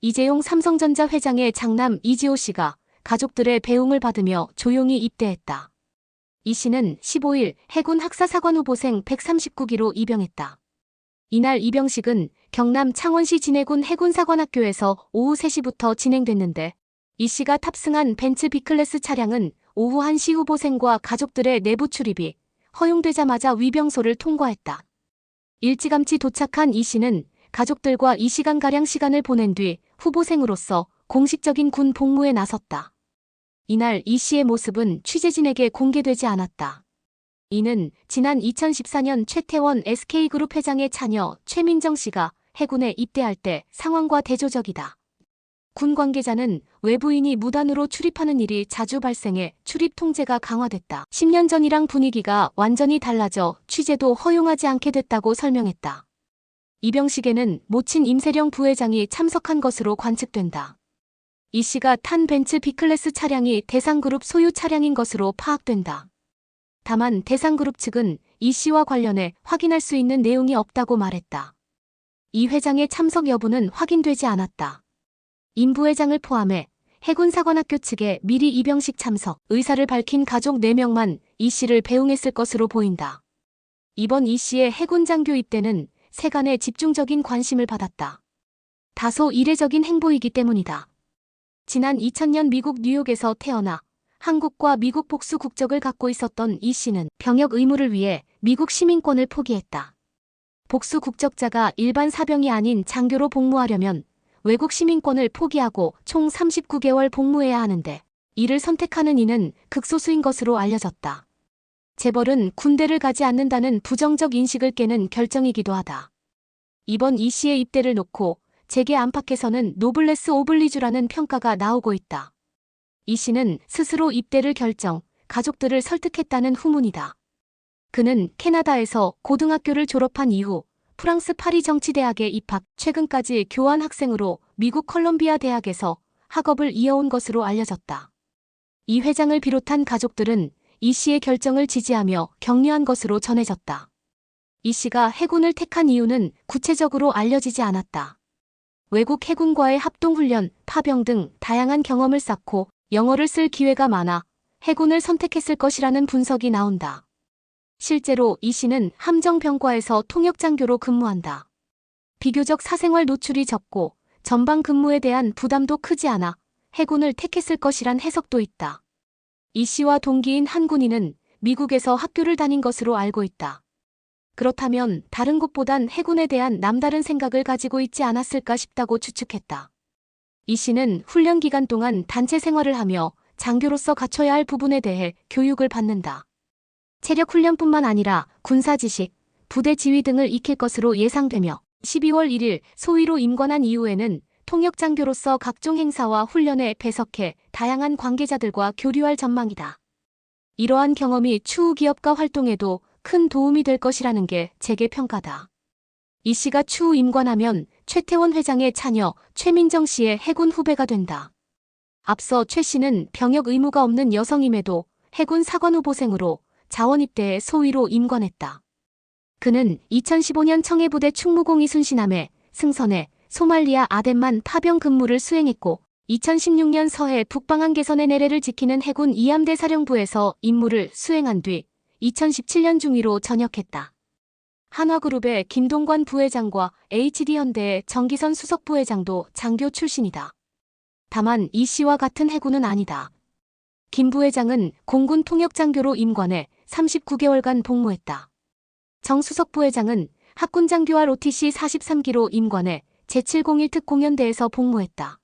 이재용 삼성전자 회장의 장남 이지호 씨가 가족들의 배웅을 받으며 조용히 입대했다. 이 씨는 15일 해군 학사사관 후보생 139기로 입영했다. 이날 입영식은 경남 창원시 진해군 해군사관학교에서 오후 3시부터 진행됐는데 이 씨가 탑승한 벤츠 B클래스 차량은 오후 1시 후보생과 가족들의 내부 출입이 허용되자마자 위병소를 통과했다. 일찌감치 도착한 이 씨는 가족들과 2시간가량 시간을 보낸 뒤 후보생으로서 공식적인 군 복무에 나섰다. 이날 이 씨의 모습은 취재진에게 공개되지 않았다. 이는 지난 2014년 최태원 SK그룹 회장의 자녀 최민정 씨가 해군에 입대할 때 상황과 대조적이다. 군 관계자는 외부인이 무단으로 출입하는 일이 자주 발생해 출입 통제가 강화됐다. 10년 전이랑 분위기가 완전히 달라져 취재도 허용하지 않게 됐다고 설명했다. 입영식에는 모친 임세령 부회장이 참석한 것으로 관측된다. 이 씨가 탄 벤츠 B클래스 차량이 대상그룹 소유 차량인 것으로 파악된다. 다만 대상그룹 측은 이 씨와 관련해 확인할 수 있는 내용이 없다고 말했다. 이 회장의 참석 여부는 확인되지 않았다. 임 부회장을 포함해 해군사관학교 측에 미리 입영식 참석 의사를 밝힌 가족 4명만 이 씨를 배웅했을 것으로 보인다. 이번 이 씨의 해군 장교 입대는 세간의 집중적인 관심을 받았다. 다소 이례적인 행보이기 때문이다. 지난 2000년 미국 뉴욕에서 태어나 한국과 미국 복수 국적을 갖고 있었던 이 씨는 병역 의무를 위해 미국 시민권을 포기했다. 복수 국적자가 일반 사병이 아닌 장교로 복무하려면 외국 시민권을 포기하고 총 39개월 복무해야 하는데 이를 선택하는 이는 극소수인 것으로 알려졌다. 재벌은 군대를 가지 않는다는 부정적 인식을 깨는 결정이기도 하다. 이번 이 씨의 입대를 놓고 재계 안팎에서는 노블레스 오블리주라는 평가가 나오고 있다. 이 씨는 스스로 입대를 결정, 가족들을 설득했다는 후문이다. 그는 캐나다에서 고등학교를 졸업한 이후 프랑스 파리 정치대학에 입학, 최근까지 교환 학생으로 미국 컬럼비아 대학에서 학업을 이어온 것으로 알려졌다. 이 회장을 비롯한 가족들은 이 씨의 결정을 지지하며 격려한 것으로 전해졌다. 이 씨가 해군을 택한 이유는 구체적으로 알려지지 않았다. 외국 해군과의 합동훈련, 파병 등 다양한 경험을 쌓고 영어를 쓸 기회가 많아 해군을 선택했을 것이라는 분석이 나온다. 실제로 이 씨는 함정병과에서 통역장교로 근무한다. 비교적 사생활 노출이 적고 전방 근무에 대한 부담도 크지 않아 해군을 택했을 것이란 해석도 있다. 이 씨와 동기인 한 군인은 미국에서 학교를 다닌 것으로 알고 있다. 그렇다면 다른 곳보단 해군에 대한 남다른 생각을 가지고 있지 않았을까 싶다고 추측했다. 이 씨는 훈련 기간 동안 단체 생활을 하며 장교로서 갖춰야 할 부분에 대해 교육을 받는다. 체력 훈련뿐만 아니라 군사 지식, 부대 지휘 등을 익힐 것으로 예상되며 12월 1일 소위로 임관한 이후에는 통역장교로서 각종 행사와 훈련에 배석해 다양한 관계자들과 교류할 전망이다. 이러한 경험이 추후 기업가 활동에도 큰 도움이 될 것이라는 게 재계 평가다. 이 씨가 추후 임관하면 최태원 회장의 자녀 최민정 씨의 해군 후배가 된다. 앞서 최 씨는 병역 의무가 없는 여성임에도 해군 사관 후보생으로 자원 입대에 소위로 임관했다. 그는 2015년 청해부대 충무공 이 순신함에 승선해 소말리아 아덴만 파병 근무를 수행했고 2016년 서해 북방한 개선의 내래를 지키는 해군 이함대 사령부에서 임무를 수행한 뒤 2017년 중위로 전역했다. 한화그룹의 김동관 부회장과 HD현대의 정기선 수석부회장도 장교 출신이다. 다만 이 씨와 같은 해군은 아니다. 김 부회장은 공군 통역장교로 임관해 39개월간 복무했다. 정 수석부회장은 학군장교와 OTC 43기로 임관해 제701 특공연대에서 복무했다.